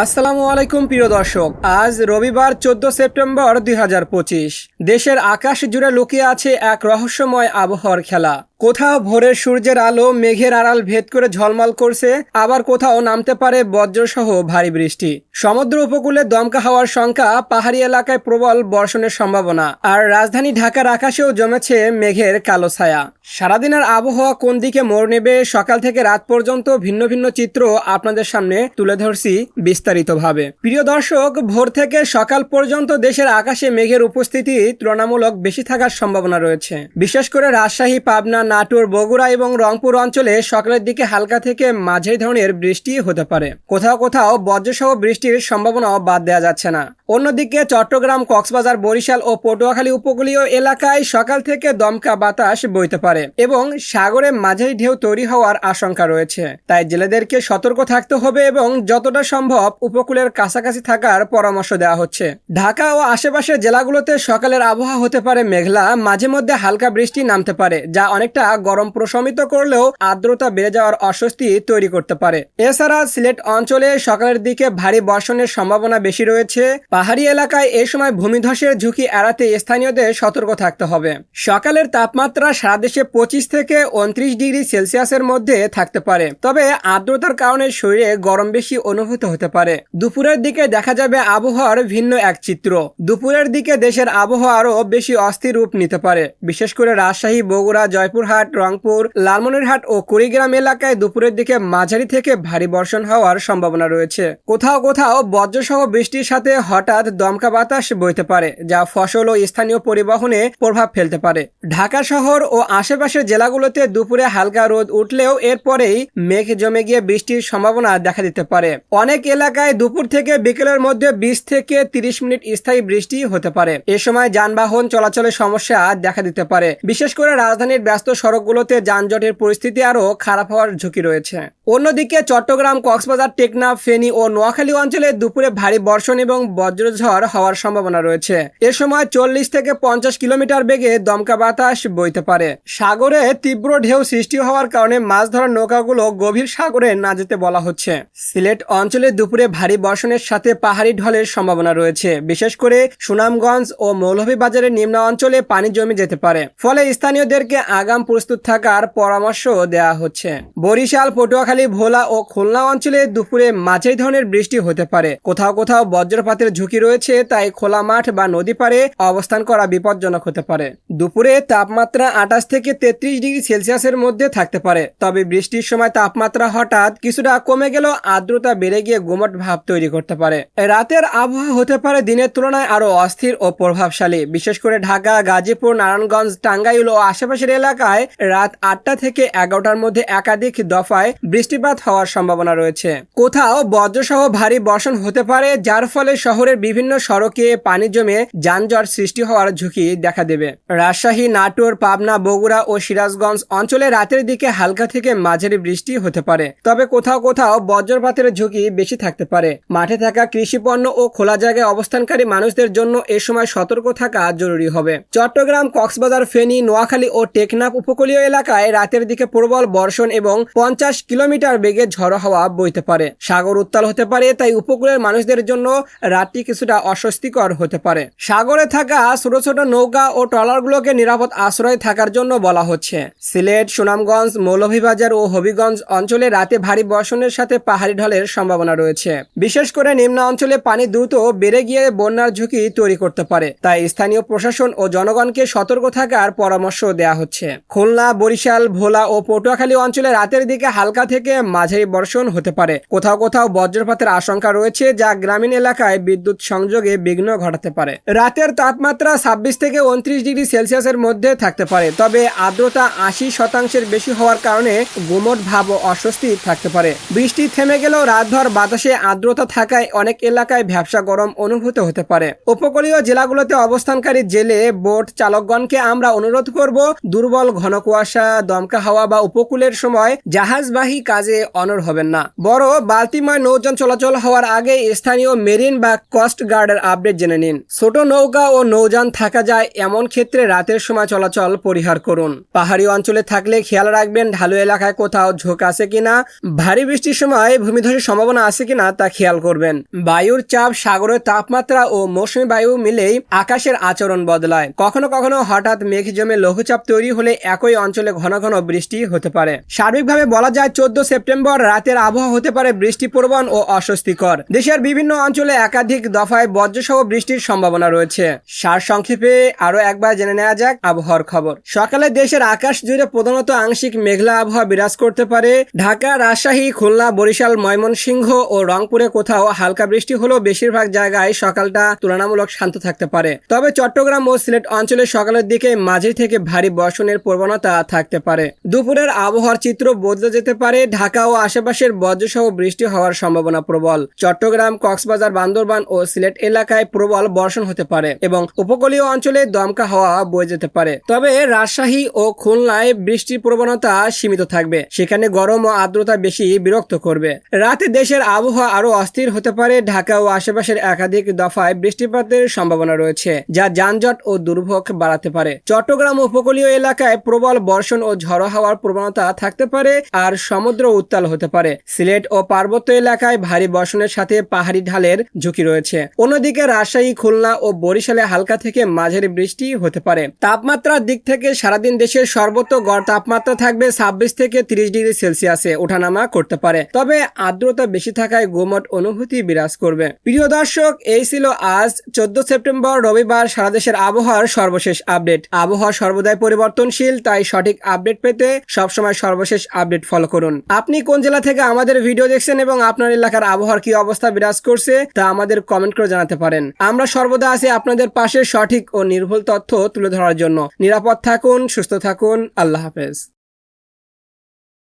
আসসালামু আলাইকুম, প্রিয় দর্শক। আজ রবিবার চোদ্দ সেপ্টেম্বর দুই হাজার পঁচিশ। দেশের আকাশ জুড়ে লুকিয়ে আছে এক রহস্যময় আবহাওয়ার খেলা। কোথাও ভোরের সূর্যের আলো, মেঘের আড়াল ভেদ করে ঝলমল করছে, আবার কোথাও নামতে পারে বজ্রসহ ভারী বৃষ্টি। সমুদ্র উপকূলে দমকা হওয়ার সংখ্যা পাহাড়ি এলাকায় প্রবল বর্ষণের সম্ভাবনা। আর রাজধানী ঢাকার আকাশেও জমেছে মেঘের কালো ছায়া। সারাদিনের আবহাওয়া কোন দিকে মোড় নেবে, সকাল থেকে রাত পর্যন্ত ভিন্ন ভিন্ন চিত্র আপনাদের সামনে তুলে ধরছি বিস্তারিতভাবে। প্রিয় দর্শক, ভোর থেকে সকাল পর্যন্ত দেশের আকাশে মেঘের উপস্থিতি তুলনামূলক বেশি থাকার সম্ভাবনা রয়েছে। বিশেষ করে রাজশাহী, পাবনা নাটোর, বগুড়া এবং রংপুর অঞ্চলে সকালের দিকে হালকা থেকে মাঝারি ধরনের বৃষ্টি হতে পারে। কোথাও কোথাও বজ্রসহ বৃষ্টির সম্ভাবনাও বাদ দেওয়া যাচ্ছে না। অন্যদিকে চট্টগ্রাম, কক্সবাজার, বরিশাল ও পটুয়াখালী উপকূলীয় এলাকায় সকাল থেকে দমকা বাতাস বইতে পারে এবং সাগরে মাঝারি ঢেউ তৈরি হওয়ার আশঙ্কা রয়েছে। তাই জেলেদেরকে সতর্ক থাকতে হবে এবং যতটা সম্ভব উপকূলের কাছাকাছি থাকার পরামর্শ দেওয়া হচ্ছে। ঢাকা ও আশেপাশের জেলাগুলোতে সকালের আবহাওয়া হতে পারে মেঘলা মাঝে মধ্যে হালকা বৃষ্টি নামতে পারে, যা অনেকটা গরম প্রশমিত করলেও আর্দ্রতা বেড়ে যাওয়ার অস্বস্তি তৈরি করতে পারে। এছাড়া সিলেট অঞ্চলে সকালের দিকে ভারী বর্ষণের সম্ভাবনা বেশি রয়েছে। পাহাড়ি এলাকায় এ সময় ভূমিধসের ঝুঁকি এড়াতে স্থানীয়দের সতর্ক থাকতে হবে। সকালের তাপমাত্রা সারা দেশে পঁচিশ থেকে উনত্রিশ ডিগ্রি সেলসিয়াসের মধ্যে থাকতে পারে। তবে আর্দ্রতার কারণে শরীরে গরম বেশি অনুভূত হতে পারে। দুপুরের দিকে দেখা যাবে আবহাওয়ার ভিন্ন এক চিত্র। দুপুরের দিকে দেশের আবহাওয়া আরও বেশি অস্থির রূপ নিতে পারে। বিশেষ করে রাজশাহী, বগুড়া, জয়পুরহাট রংপুর, লালমনিরহাট ও কুড়িগ্রাম এলাকায় দুপুরের দিকে মাঝারি থেকে ভারী বর্ষণ হওয়ার সম্ভাবনা রয়েছে। কোথাও কোথাও বজ্রসহ বৃষ্টির সাথে হঠাৎ দমকা বাতাস বইতে পারে, যা ফসল ও স্থানীয় পরিবহনে প্রভাব ফেলতে পারে। ঢাকা শহর ও আশেপাশের জেলাগুলোতে দুপুরে হালকা রোদ উঠলেও এরপরেই মেঘ জমে গিয়ে বৃষ্টির সম্ভাবনা দেখা দিতে পারে। অনেক এলাকায় দুপুর থেকে বিকেলের মধ্যে বিশ থেকে তিরিশ মিনিট স্থায়ী বৃষ্টি হতে পারে। এ সময় যানবাহন চলাচলের সমস্যা দেখা দিতে পারে। বিশেষ করে রাজধানীর ব্যস্ত সড়কগুলোতে যানজটের পরিস্থিতি আরও খারাপ হওয়ার ঝুঁকি রয়েছে। অন্যদিকে চট্টগ্রাম, কক্সবাজার টেকনাফ ফেনী ও নোয়াখালী অঞ্চলে দুপুরে ভারী বর্ষণ এবং বজ্রঝড় হওয়ার সম্ভাবনা রয়েছে। এ সময় চল্লিশ থেকে পঞ্চাশ কিলোমিটার বেগে দমকা বাতাস বইতে পারে। সাগরে তীব্র ঢেউ সৃষ্টি হওয়ার কারণে মাছ ধরার নৌকাগুলো গভীর সাগরে না যেতে বলা হচ্ছে। সিলেট অঞ্চলে দুপুরে ভারী বর্ষণের সাথে পাহাড়ি ঢলের সম্ভাবনা রয়েছে। বিশেষ করে সুনামগঞ্জ ও মৌলভীবাজারের নিম্ন অঞ্চলে পানি জমে যেতে পারে। ফলে স্থানীয়দেরকে আগাম প্রস্তুত থাকার পরামর্শ দেওয়া হচ্ছে। বরিশাল, পটুয়াখালী, ভোলা ও খুলনা অঞ্চলে দুপুরে মাঝারি ধরনের বৃষ্টি হতে পারে। কোথাও কোথাও বজ্রপাতের ঝুঁকি রয়েছে, তাই খোলা মাঠ বা নদী পারে অবস্থান করা বিপজ্জনক হতে পারে। দুপুরে তাপমাত্রা আঠাশ থেকে তেত্রিশ ডিগ্রি সেলসিয়াসের মধ্যে থাকতে পারে, তবে বৃষ্টির সময় তাপমাত্রা হঠাৎ কিছুটা কমে গেলেও আর্দ্রতা বেড়ে গিয়ে গুমট ভাব তৈরি করতে পারে। রাতের আবহাওয়া হতে পারে দিনের তুলনায় আরও অস্থির ও প্রভাবশালী। বিশেষ করে ঢাকা, গাজীপুর, নারায়ণগঞ্জ, টাঙ্গাইল ও আশেপাশের এলাকায় রাত আটটা থেকে এগারোটার মধ্যে একাধিক দফায় বৃষ্টিপাত হওয়ার সম্ভাবনা রয়েছে। কোথাও বজ্রসহ ভারী বর্ষণ হতে পারে, যার ফলে শহরের বিভিন্ন সড়কে পানি জমে যানজট সৃষ্টি হওয়ার ঝুঁকি দেখা দেবে। রাজশাহী, নাটোর, পাবনা, বগুড়া ও সিরাজগঞ্জ অঞ্চলে রাতের দিকে হালকা থেকে মাঝারি বৃষ্টি হতে পারে। তবে কোথাও কোথাও বজ্রপাতের ঝুঁকি বেশি থাকতে পারে। মাঠে থাকা কৃষি পণ্য ও খোলা জায়গায় অবস্থানকারী মানুষদের জন্য এ সময় সতর্ক থাকা জরুরি হবে। চট্টগ্রাম, কক্সবাজার, ফেনী, নোয়াখালী ও টেকনাফ উপকূলীয় এলাকায় রাতের দিকে প্রবল বর্ষণ এবং পঞ্চাশ কিলোমিটার বেগে ঝড়ো হাওয়া বইতে পারে। সাগর উত্তাল হতে পারে, তাই উপকূলের মানুষদের জন্য রাতটি কিছুটা অস্বস্তিকর হতে পারে। সাগরে থাকা ছোট ছোট নৌকা ও ট্রলারগুলোকে নিরাপদ আশ্রয় থাকার জন্য বলা হচ্ছে। সিলেট, সুনামগঞ্জ, মৌলভীবাজার ও হবিগঞ্জ অঞ্চলে রাতে ভারী বর্ষণের সাথে পাহাড়ি ঢলের সম্ভাবনা রয়েছে। বিশেষ করে নিম্ন অঞ্চলে পানি দ্রুত বেড়ে গিয়ে বন্যার ঝুঁকি তৈরি করতে পারে। তাই স্থানীয় প্রশাসন ও জনগণকে সতর্ক থাকার পরামর্শ দেওয়া হচ্ছে। খুলনা, বরিশাল, ভোলা ও পটুয়াখালী অঞ্চলে রাতের দিকে হালকা থেকে মাঝারি বর্ষণ হতে পারে। কোথাও কোথাও বজ্রপাতের আশঙ্কা রয়েছে, যা গ্রামীণ এলাকায় বিদ্যুৎ সংযোগে বিঘ্ন ঘটাতে পারে। রাতের তাপমাত্রা ছাব্বিশ থেকে উনত্রিশ ডিগ্রি সেলসিয়াসের মধ্যে থাকতে পারে, তবে আর্দ্রতা আশি শতাংশের বেশি হওয়ার কারণে গুমট ভাব ও অস্বস্তি থাকতে পারে। বৃষ্টি থেমে গেলেও রাতভর বাতাসে আর্দ্রতা থাকায় অনেক এলাকায় ভ্যাবসা গরম অনুভূত হতে পারে। উপকূলীয় জেলাগুলোতে অবস্থানকারী জেলে বোট চালকগণকে আমরা অনুরোধ করব, দুর্বল ঘন কুয়াশা, দমকা হাওয়া বা উপকূলের সময় জাহাজবাহী কাজে অনর হবেন না। বড় বালতিময় নৌযান চলাচল হওয়ার আগে স্থানীয় মেরিন বা কোস্ট গার্ডের আপডেট জেনে নিন। ছোট নৌকা ও নৌযান থাকা যায় এমন ক্ষেত্রে রাতের সময় চলাচল পরিহার করুন। পাহাড়ি অঞ্চলে থাকলে খেয়াল রাখবেন ঢালু এলাকায় কোথাও ঝোঁক আছে কিনা, ভারী বৃষ্টির সময় ভূমিধসের সম্ভাবনা আছে কিনা তা খেয়াল করবেন। বায়ুর চাপ সাগরের তাপমাত্রা ও মৌসুমী বায়ু মিলেই আকাশের আচরণ বদলায়। কখনো কখনো হঠাৎ মেঘ জমে লঘুচাপ তৈরি হলে একই অঞ্চলে ঘন ঘন বৃষ্টি হতে পারে। সার্বিকভাবে বলা যায়, চোদ্দ সেপ্টেম্বর রাতের আবহাওয়া হতে পারে বৃষ্টি প্রবণ ও অস্বস্তিকর। দেশের বিভিন্ন অঞ্চলে একাধিক দফায় বজ্রসহ বৃষ্টির সম্ভাবনা রয়েছে। সার সংক্ষেপে আরও একবার জেনে নেওয়া যাক আবহাওয়ার খবর। সকালে দেশের আকাশ জুড়ে প্রধানত আংশিক মেঘলা আবহাওয়া বিরাজ করতে পারে। ঢাকা, রাজশাহী, খুলনা, বরিশাল, ময়মনসিংহ ও রংপুরে কোথাও হালকা বৃষ্টি হলেও বেশিরভাগ জায়গায় সকালটা তুলনামূলক শান্ত থাকতে পারে। তবে চট্টগ্রাম ও সিলেট অঞ্চলে সকালের দিকে মাঝে থেকে ভারী বর্ষণের প্রবণতা থাকতে পারে। দুপুরের আবহাওয়ার চিত্র বদলে যেতে পারে। ঢাকা ও আশেপাশের বজ্রসহ বৃষ্টি হওয়ার সম্ভাবনা প্রবল। চট্টগ্রাম, কক্সবাজার, বান্দরবান ও সিলেট এলাকায় প্রবল বর্ষণ হতে পারে এবং উপকূলীয় অঞ্চলে দমকা হাওয়া বয়ে যেতে পারে। তবে রাজশাহী ও খুলনায় বৃষ্টির প্রবণতা সীমিত থাকবে। সেখানে গরম ও আর্দ্রতা বেশি বিরক্ত করবে। রাতে দেশের আবহাওয়া আরও অস্থির হতে পারে। ঢাকা ও আশেপাশের একাধিক দফায় বৃষ্টিপাতের সম্ভাবনা রয়েছে, যা যানজট ও দুর্ভোগ বাড়াতে পারে। চট্টগ্রাম উপকূলীয় এলাকায় প্রবল বর্ষণ ও ঝড়ো হওয়ার প্রবণতা থাকতে পারে আর সমুদ্র উত্তাল হতে পারে। সিলেট ও পার্বত্য এলাকায় ভারী বর্ষণের সাথে পাহাড়ি ঢালের ঝুঁকি রয়েছে। অন্যদিকে রাজশাহী, খুলনা ও বরিশালে হালকা থেকে মাঝারি বৃষ্টি হতে পারে। তাপমাত্রার দিক থেকে সারাদিন দেশের সর্বোচ্চ গড় তাপমাত্রা থাকবে ছাব্বিশ থেকে তিরিশ ডিগ্রি সেলসিয়াসে ওঠানামা করতে পারে। তবে আর্দ্রতা বেশি থাকায় গোমট অনুভূতি বিরাজ করবে। প্রিয় দর্শক, এই ছিল আজ, চোদ্দ সেপ্টেম্বর, রবিবার সারাদেশের আবহাওয়ার সর্বশেষ আপডেট। আবহাওয়া সর্বদাই পরিবর্তনশীল। তাই সঠিক আপডেট পেতে সবসময় সর্বশেষ আপডেট ফলো করুন। আপনি কোন জেলা থেকে আমাদের ভিডিও দেখছেন এবং আপনার এলাকার আবহাওয়ার কি অবস্থা বিরাজ করছে, তা আমাদের কমেন্ট করে জানাতে পারেন। আমরা সর্বদা আছি আপনাদের পাশে সঠিক ও নির্ভুল তথ্য তুলে ধরার জন্য। নিরাপদ থাকুন, সুস্থ থাকুন, আল্লাহ হাফেজ।